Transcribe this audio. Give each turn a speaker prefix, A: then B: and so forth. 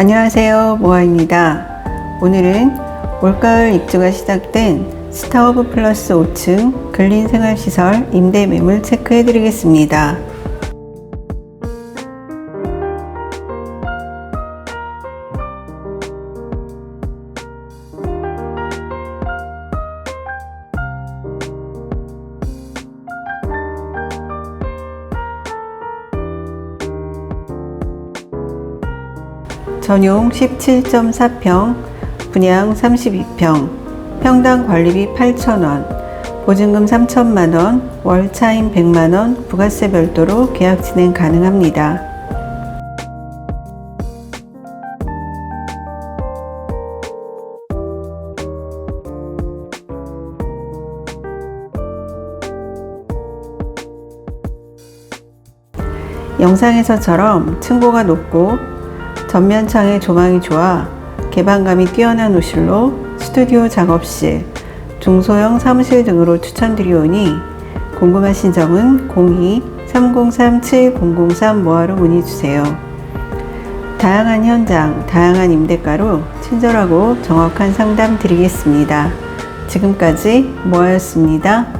A: 안녕하세요. 모아입니다. 오늘은 올가을 입주가 시작된 스타워브 플러스 5층 근린생활시설 임대 매물 체크해 드리겠습니다. 전용 17.4평, 분양 32평, 평당 관리비 8,000원, 보증금 3천만원, 월 차임 100만원, 부가세 별도로 계약 진행 가능합니다. 영상에서처럼 층고가 높고 전면창의 조망이 좋아 개방감이 뛰어난 호실로 스튜디오 작업실, 중소형 사무실 등으로 추천드리오니 궁금하신 점은 02-303-7003 모아로 문의주세요. 다양한 현장, 다양한 임대가로 친절하고 정확한 상담 드리겠습니다. 지금까지 모아였습니다.